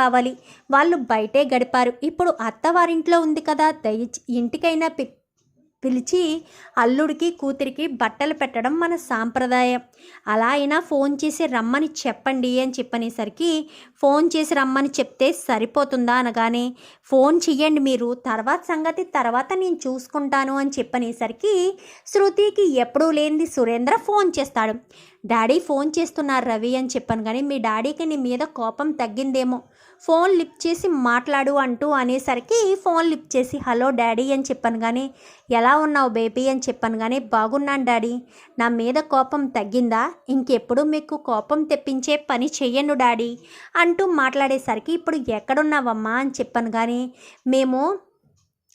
దీపావళి వాళ్ళు బయటే గడిపారు. ఇప్పుడు అత్తవారింట్లో ఉంది కదా. దయచి ఇంటికైనా పి పిలిచి అల్లుడికి కూతురికి బట్టలు పెట్టడం మన సాంప్రదాయం. అలా అయినా ఫోన్ చేసి రమ్మని చెప్పండి అని చెప్పనేసరికి ఫోన్ చేసి రమ్మని చెప్తే సరిపోతుందా అనగానే ఫోన్ చెయ్యండి మీరు. తర్వాత సంగతి తర్వాత నేను చూసుకుంటాను అని చెప్పనేసరికి శృతికి ఎప్పుడూ లేనిది సురేంద్ర ఫోన్ చేస్తాడు. డాడీ ఫోన్ చేస్తున్నారు రవి అని చెప్పాను కానీ మీ డాడీకి నీ మీద కోపం తగ్గిందేమో. ఫోన్ లిఫ్ట్ చేసి మాట్లాడు అంటూ అనేసరికి ఫోన్ లిఫ్ట్ చేసి హలో డాడీ అని చెప్పాను కానీ ఎలా ఉన్నావు బేబీ అని చెప్పాను కానీ బాగున్నాను డాడీ. నా మీద కోపం తగ్గిందా? ఇంకెప్పుడు మీకు కోపం తెప్పించే పని చెయ్యను డాడీ అంటూ మాట్లాడేసరికి ఇప్పుడు ఎక్కడున్నావమ్మా అని చెప్పాను కానీ మేము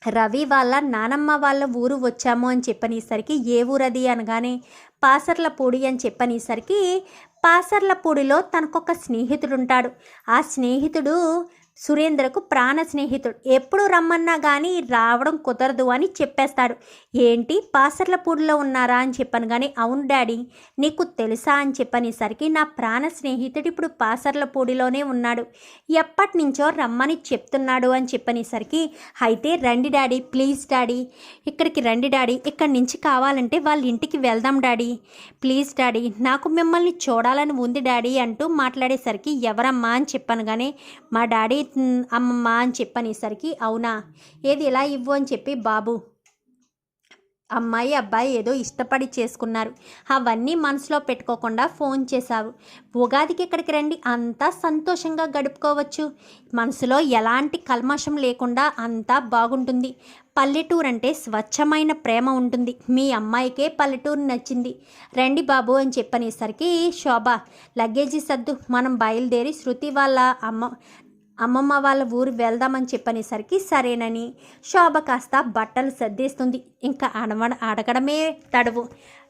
రవి వాళ్ళ నానమ్మ వాళ్ళ ఊరు వచ్చాము అని చెప్పనేసరికి ఏ ఊరది? అనగానే పాసర్లపూడి అని చెప్పనేసరికి పాసర్లపూడిలో తనకొక స్నేహితుడు ఉంటాడు ఆ స్నేహితుడు సురేంద్రకు ప్రాణ స్నేహితుడు. ఎప్పుడు రమ్మన్నా కానీ రావడం కుదరదు అని చెప్పేస్తాడు. ఏంటి? పాసర్లపూడిలో ఉన్నారా అని చెప్పాను కానీ అవును డాడీ నీకు తెలుసా అని చెప్పనేసరికి నా ప్రాణ స్నేహితుడు ఇప్పుడు పాసర్లపూడిలోనే ఉన్నాడు. ఎప్పటి నుంచో రమ్మని చెప్తున్నాడు అని చెప్పనేసరికి అయితే రండి డాడీ ప్లీజ్ డాడీ ఇక్కడికి రండి డాడీ ఇక్కడి నుంచి కావాలంటే వాళ్ళ ఇంటికి వెళ్దాం డాడీ. ప్లీజ్ డాడీ నాకు మిమ్మల్ని చూడాలని ఉంది డాడీ అంటూ మాట్లాడేసరికి ఎవరమ్మా అని చెప్పాను కానీ మా డాడీ అమ్మమ్మ అని చెప్పనేసరికి అవునా? ఏది ఇలా ఇవ్వు అని చెప్పి బాబు. అమ్మాయి అబ్బాయి ఏదో ఇష్టపడి చేసుకున్నారు. అవన్నీ మనసులో పెట్టుకోకుండా ఫోన్ చేశావు. ఉగాదికి ఇక్కడికి రండి అంతా సంతోషంగా గడుపుకోవచ్చు. మనసులో ఎలాంటి కల్మషం లేకుండా అంతా బాగుంటుంది. పల్లెటూరు అంటే స్వచ్ఛమైన ప్రేమ ఉంటుంది. మీ అమ్మాయికే పల్లెటూరు నచ్చింది. రండి బాబు అని చెప్పనేసరికి శోభ లగేజీ సర్దు మనం బయలుదేరి శృతి వాళ్ళ అమ్మ అమ్మమ్మ వాళ్ళ ఊరు వెళ్దామని చెప్పనేసరికి సరేనని శోభ కాస్త బట్టలు సర్దేస్తుంది. ఇంకా అడవ అడగడమే తడువు.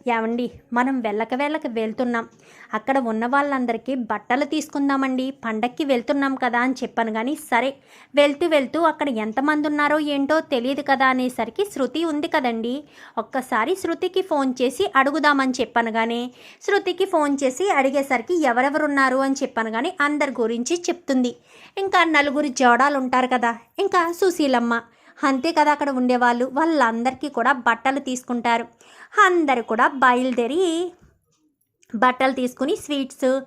ఏమండి? మనం వెళ్ళక వెళ్ళక వెళ్తున్నాం. అక్కడ ఉన్న వాళ్ళందరికీ బట్టలు తీసుకుందామండి. పండక్కి వెళ్తున్నాం కదా అని చెప్పాను కానీ సరే. వెళ్తూ వెళ్తూ అక్కడ ఎంతమంది ఉన్నారో ఏంటో తెలియదు కదా అనేసరికి శృతి ఉంది కదండి. ఒక్కసారి శృతికి ఫోన్ చేసి అడుగుదామని చెప్పాను కానీ శృతికి ఫోన్ చేసి అడిగేసరికి ఎవరెవరు ఉన్నారు అని చెప్పాను కానీ అందరి గురించి చెప్తుంది. ఇంకా నలుగురు జోడాలు ఉంటారు కదా. ఇంకా సుశీలమ్మ. అంతే కదా అక్కడ ఉండేవాళ్ళు. వాళ్ళందరికీ కూడా బట్టలు తీసుకుంటారు. అందరు కూడా బయలుదేరి బట్టలు తీసుకుని స్వీట్స్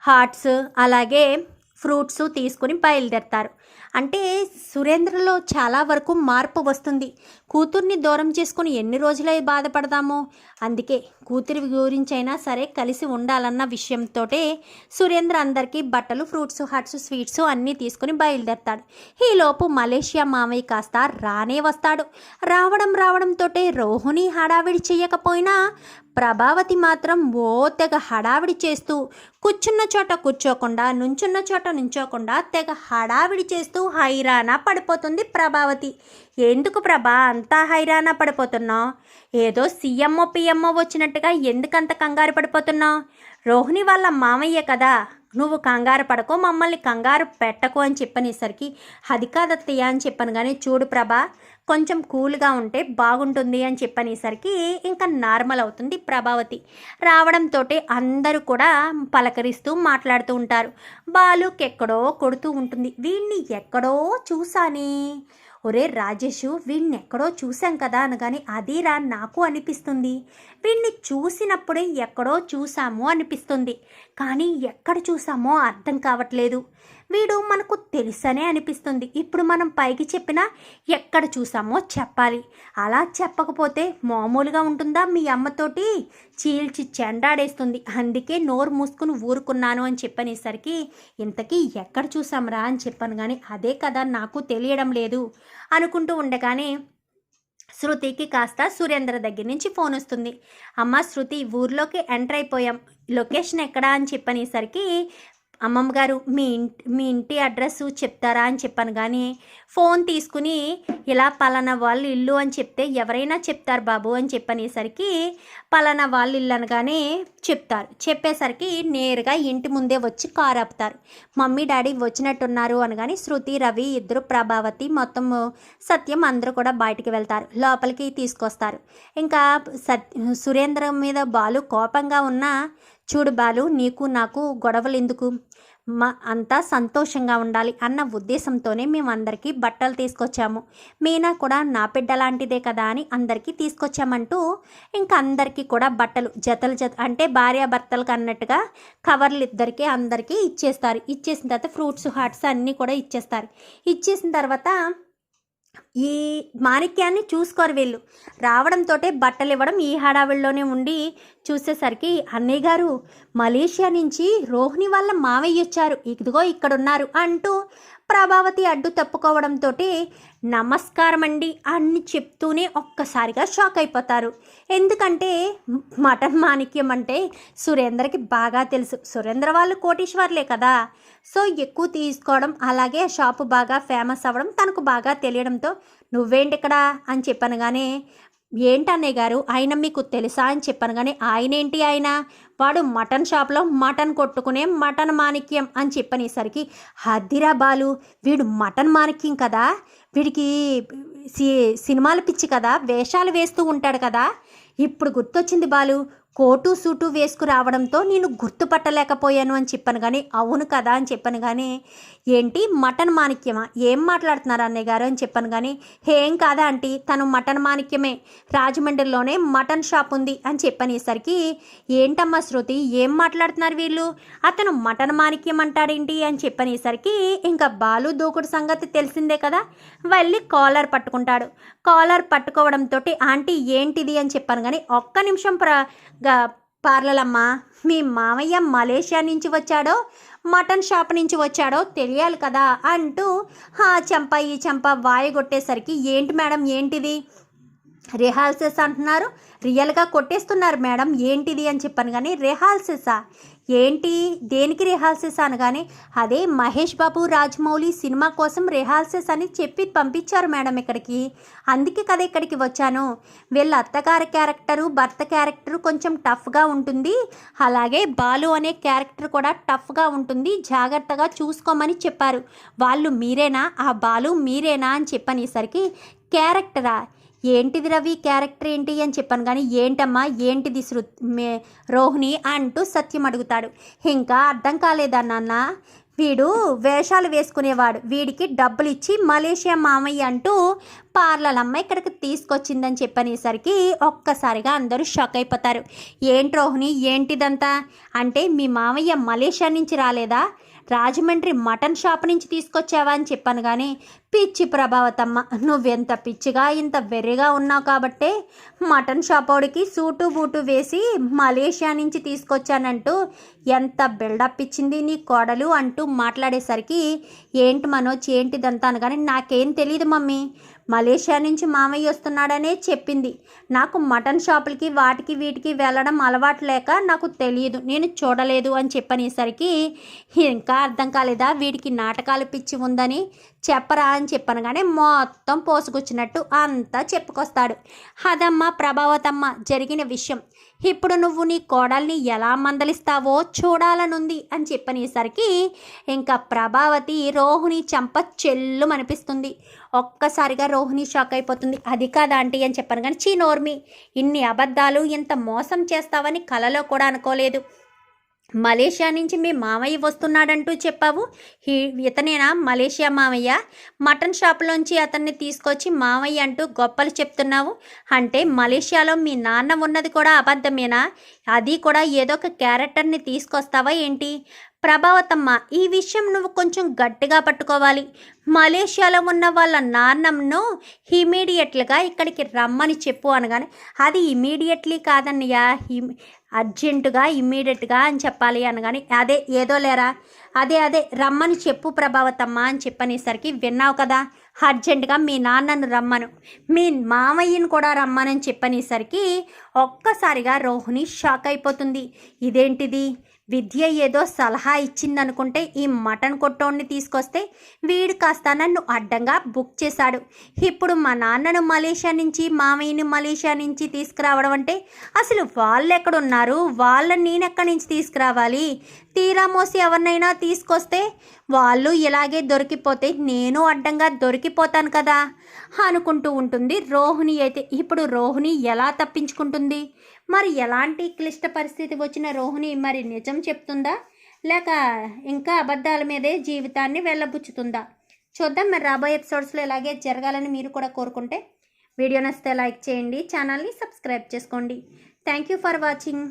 హాట్స్ అలాగే ఫ్రూట్స్ తీసుకుని బయలుదేరతారు. అంటే సురేంద్రలో చాలా వరకు మార్పు వస్తుంది. కూతుర్ని దూరం చేసుకుని ఎన్ని రోజులై బాధపడదామో? అందుకే కూతురి గురించైనా సరే కలిసి ఉండాలన్న విషయంతోటే సురేంద్ర అందరికీ బట్టలు ఫ్రూట్స్ హట్స్ స్వీట్స్ అన్నీ తీసుకుని బయలుదేరతాడు. ఈలోపు మలేషియా మామయ్య కాస్త రానే వస్తాడు. రావడం రావడంతో రోహిణి హడావిడి చేయకపోయినా ప్రభావతి మాత్రం ఓ తెగ హడావిడి చేస్తూ కూర్చున్న చోట కూర్చోకుండా నుంచున్న చోట నుంచోకుండా తెగ హడావిడి చేస్తూ హైరాణ పడిపోతుంది ప్రభావతి. ఎందుకు ప్రభా అంతా హైరాణ పడిపోతున్నావు? ఏదో సీఎంఓ పిఎంఓ వచ్చినట్టుగా ఎందుకంత కంగారు పడిపోతున్నావు? రోహిణి వాళ్ళ మామయ్య కదా. నువ్వు కంగారు పడకు మమ్మల్ని కంగారు పెట్టకు అని చెప్పనేసరికి అది కాదత్తయ్య అని చెప్పాను కానీ చూడు ప్రభా కొంచెం కూల్గా ఉంటే బాగుంటుంది అని చెప్పనేసరికి ఇంకా నార్మల్ అవుతుంది ప్రభావతి. రావడంతో అందరూ కూడా పలకరిస్తూ మాట్లాడుతూ ఉంటారు. బాలుకెక్కడో కొడుతూ ఉంటుంది. వీణ్ణి ఎక్కడో చూసానే ఒరే రాజేష్ వీడిని ఎక్కడో చూశాం కదా అనగానే అదిరా నాకు అనిపిస్తుంది. వీడిని చూసినప్పుడే ఎక్కడో చూసాము అనిపిస్తుంది. కానీ ఎక్కడ చూసామో అర్థం కావట్లేదు. వీడు మనకు తెలుసనే అనిపిస్తుంది. ఇప్పుడు మనం పైకి చెప్పినా ఎక్కడ చూసామో చెప్పాలి. అలా చెప్పకపోతే మామూలుగా ఉంటుందా? మీ అమ్మతోటి చీల్చి చెండాడేస్తుంది. అందుకే నోరు మూసుకుని ఊరుకున్నాను అని చెప్పనేసరికి ఇంతకీ ఎక్కడ చూసాంరా అని చెప్పాను కానీ అదే కదా నాకు తెలియడం లేదు అనుకుంటూ ఉండగానే శృతికి కాస్త సురేంద్ర దగ్గర నుంచి ఫోన్ వస్తుంది. అమ్మ శృతి ఊర్లోకి ఎంటర్ అయిపోయాం. లొకేషన్ ఎక్కడా అని చెప్పనేసరికి అమ్మమ్మ గారు మీ ఇంటి మీ ఇంటి అడ్రస్ చెప్తారా అని చెప్పాను కానీ ఫోన్ తీసుకుని ఇలా పలానా వాళ్ళు ఇల్లు అని చెప్తే ఎవరైనా చెప్తారు బాబు అని చెప్పనేసరికి పలానా వాళ్ళు ఇల్లు అనగానే చెప్తారు. చెప్పేసరికి నేరుగా ఇంటి ముందే వచ్చి కారు ఆపుతారు. మమ్మీ డాడీ వచ్చినట్టున్నారు అనగానే శృతి రవి ఇద్దరు ప్రభావతి మొత్తం సత్యం అందరూ కూడా బయటికి వెళ్తారు. లోపలికి తీసుకొస్తారు. ఇంకా సత్ సురేంద్ర మీద బాలు కోపంగా ఉన్న చూడు బాలు నీకు నాకు గొడవలు ఎందుకు మా అంతా సంతోషంగా ఉండాలి అన్న ఉద్దేశంతోనే మేము అందరికీ బట్టలు తీసుకొచ్చాము. మీనా కూడా నా బిడ్డ లాంటిదే కదా అని అందరికీ తీసుకొచ్చామంటూ ఇంకా అందరికీ కూడా బట్టలు జతలు జత అంటే భార్యాభర్తలకు అన్నట్టుగా కవర్లు ఇద్దరికి అందరికీ ఇచ్చేస్తారు. ఇచ్చేసిన తర్వాత ఫ్రూట్స్ హాట్స్ అన్నీ కూడా ఇచ్చేస్తారు. ఇచ్చేసిన తర్వాత ఈ మాణిక్యాన్ని చూసుకోరు వీళ్ళు. రావడంతో బట్టలు ఇవ్వడం ఈ హడావిడిలోనే ఉండి చూసేసరికి అన్నయ్య గారు మలేషియా నుంచి రోహిణి వాళ్ళ మావయ్య వచ్చారు. ఇదిగో ఇక్కడున్నారు అంటూ ప్రభావతి అడ్డు తప్పుకోవడంతో నమస్కారం అండి అని చెప్తూనే ఒక్కసారిగా షాక్ అయిపోతారు. ఎందుకంటే మటన్ మాణిక్యం అంటే సురేందర్కి బాగా తెలుసు. సురేంద్ర వాళ్ళు కోటీశ్వర్లే కదా. సో ఎక్కువ తీసుకోవడం అలాగే షాపు బాగా ఫేమస్ అవ్వడం తనకు బాగా తెలియడంతో నువ్వేంటి ఇక్కడ అని చెప్పాను కానీ ఏంటన్నయ్య గారు? ఆయన మీకు తెలుసా అని చెప్పాను కానీ ఆయన ఏంటి ఆయన? వాడు మటన్ షాప్లో మటన్ కొట్టుకునే మటన్ మాణిక్యం అని చెప్పనేసరికి హద్దిరా బాలు వీడు మటన్ మాణిక్యం కదా? వీడికి సి సినిమాలు పిచ్చి కదా? వేషాలు వేస్తూ ఉంటాడు కదా? ఇప్పుడు గుర్తొచ్చింది బాలు కోటు సూటు వేసుకు రావడంతో నేను గుర్తుపట్టలేకపోయాను అని చెప్పాను కానీ అవును కదా అని చెప్పాను కానీ ఏంటి మటన్ మాణిక్యమా? ఏం మాట్లాడుతున్నారు అన్నయ్య గారు అని చెప్పాను కానీ ఏం కాదా ఆంటీ? తను మటన్ మాణిక్యమే. రాజమండ్రిలోనే మటన్ షాప్ ఉంది అని చెప్పనేసరికి ఏంటమ్మా శృతి ఏం మాట్లాడుతున్నారు వీళ్ళు? అతను మటన్ మాణిక్యం అంటాడేంటి అని చెప్పనేసరికి ఇంకా బాలు దూకుడు సంగతి తెలిసిందే కదా వెళ్ళి కాలర్ పట్టుకుంటాడు. కాలర్ పట్టుకోవడంతో ఆంటీ ఏంటిది అని చెప్పాను కానీ ఒక్క నిమిషం ప్ర గా పార్లలమ్మ మీ మామయ్య మలేషియా నుంచి వచ్చాడో మటన్ షాప్ నుంచి వచ్చాడో తెలియాలి కదా అంటూ ఆ చెంప ఈ చెంప వాయగొట్టేసరికి ఏంటి మేడం ఏంటిది? రిహాల్సెస్ అంటున్నారు. రియల్గా కొట్టేస్తున్నారు మేడం ఏంటిది అని చెప్పాను కానీ రిహార్సల్సా ఏంటి? దేనికి రిహార్సల్స్ అనగానే అదే మహేష్ బాబు రాజమౌళి సినిమా కోసం రిహార్సల్స్ అని చెప్పి పంపించారు మేడం ఇక్కడికి. అందుకే కదా ఇక్కడికి వచ్చాను. వీళ్ళ అత్తగారి క్యారెక్టరు భర్త క్యారెక్టరు కొంచెం టఫ్గా ఉంటుంది. అలాగే బాలు అనే క్యారెక్టర్ కూడా టఫ్గా ఉంటుంది. జాగ్రత్తగా చూసుకోమని చెప్పారు. వాళ్ళు మీరేనా? ఆ బాలు మీరేనా అని చెప్పనేసరికి క్యారెక్టరా? ఏంటిది రవి? క్యారెక్టర్ ఏంటి అని చెప్పాను కానీ ఏంటమ్మా? ఏంటిది శృ రోహిణి అంటూ సత్యం అడుగుతాడు. ఇంకా అర్థం కాలేదా నాన్న? వీడు వేషాలు వేసుకునేవాడు. వీడికి డబ్బులు ఇచ్చి మలేషియా మామయ్య అంటూ పార్లలమ్మ ఇక్కడికి తీసుకొచ్చిందని చెప్పనేసరికి ఒక్కసారిగా అందరూ షాక్ అయిపోతారు. ఏంటి రోహిణి? ఏంటిదంతా? అంటే మీ మామయ్య మలేషియా నుంచి రాలేదా? రాజమండ్రి మటన్ షాప్ నుంచి తీసుకొచ్చావా అని చెప్పాను కానీ పిచ్చి ప్రభావతమ్మ నువ్వెంత పిచ్చిగా ఇంత వెర్రిగా ఉన్నావు కాబట్టే మటన్ షాప్ వాడికి సూటు బూటు వేసి మలేషియా నుంచి తీసుకొచ్చానంటూ ఎంత బిల్డప్ ఇచ్చింది నీ కోడలు అంటూ మాట్లాడేసరికి ఏంటి మనోజ్ ఏంటిదంతా? అనగానే నాకేం తెలియదు మమ్మీ. మలేషియా నుంచి మామయ్య వస్తున్నాడనే చెప్పింది. నాకు మటన్ షాపులకి వాటికి వీటికి వెళ్ళడం అలవాటు లేక నాకు తెలియదు నేను చూడలేదు అని చెప్పనేసరికి ఇంకా అర్థం కాలేదా? వీడికి నాటకాలు పిచ్చి ఉందని చెప్పరా? అని చెప్పాను కానీ మొత్తం పోసుకొచ్చినట్టు అంతా చెప్పుకొస్తాడు. అదమ్మ ప్రభావతమ్మ జరిగిన విషయం. ఇప్పుడు నువ్వు నీ కోడల్ని ఎలా మందలిస్తావో చూడాలనుంది అని చెప్పనేసరికి ఇంకా ప్రభావతి రోహిణి చంప చెల్లు అనిపిస్తుంది ఒక్కసారిగా రోహిణి షాక్ అయిపోతుంది. అది కాదా ఆంటీ అని చెప్పాను కానీ చీ నోర్మి ఇన్ని అబద్ధాలు ఇంత మోసం చేస్తావని కలలో కూడా అనుకోలేదు. మలేషియా నుంచి మీ మామయ్య వస్తున్నాడంటూ చెప్పావు. ఇతనేనా? మలేషియా మామయ్య. మటన్ షాప్లోంచి అతన్ని తీసుకొచ్చి మామయ్య అంటూ గొప్పలు చెప్తున్నావు. అంటే మలేషియాలో మీ నాన్న ఉన్నది కూడా అబద్ధమేనా? అది కూడా ఏదో ఒక క్యారెక్టర్ని తీసుకొస్తావా ఏంటి? ప్రభావతమ్మ ఈ విషయం నువ్వు కొంచెం గట్టిగా పట్టుకోవాలి. మలేషియాలో ఉన్న వాళ్ళ నాన్నను ఇమీడియట్లుగా ఇక్కడికి రమ్మని చెప్పు అనగానే అది ఇమీడియట్లీ కాదన్నయ్యా. అర్జెంటుగా ఇమ్మీడియట్గా అని చెప్పాలి అనగానే అదే ఏదో లేరా? అదే అదే రమ్మని చెప్పు ప్రభావతమ్మ అని చెప్పనేసరికి విన్నావు కదా? అర్జెంటుగా మీ నాన్నను రమ్మను. మీ మామయ్యను కూడా రమ్మనని చెప్పనేసరికి ఒక్కసారిగా రోహిణి షాక్ అయిపోతుంది. ఇదేంటిది? విద్య ఏదో సలహా ఇచ్చిందనుకుంటే ఈ మటన్ కొట్టోడిని తీసుకొస్తే వీడు కాస్త నన్ను అడ్డంగా బుక్ చేశాడు. ఇప్పుడు మా నాన్నను మలేషియా నుంచి మామయ్యని మలేషియా నుంచి తీసుకురావడం అంటే అసలు వాళ్ళు ఎక్కడున్నారు వాళ్ళని నేను ఎక్కడి నుంచి తీసుకురావాలి? తీరా మోసి ఎవరినైనా తీసుకొస్తే వాళ్ళు ఇలాగే దొరికిపోతే నేను అడ్డంగా దొరికిపోతాను కదా అనుకుంటూ ఉంటుంది రోహిణి అయితే. ఇప్పుడు రోహిణి ఎలా తప్పించుకుంటుంది? మరి ఎలాంటి క్లిష్ట పరిస్థితి వచ్చిన రోహిణి మరి నిజం చెప్తుందా? లేక ఇంకా అబద్ధాల మీదే జీవితాన్ని వెళ్ళబుచ్చుతుందా? చూద్దాం మరి రాబోయే ఎపిసోడ్స్లో ఇలాగే జరగాలని మీరు కూడా కోరుకుంటే. వీడియో నచ్చితే లైక్ చేయండి ఛానల్ని సబ్స్క్రైబ్ చేసుకోండి. Thank you for watching.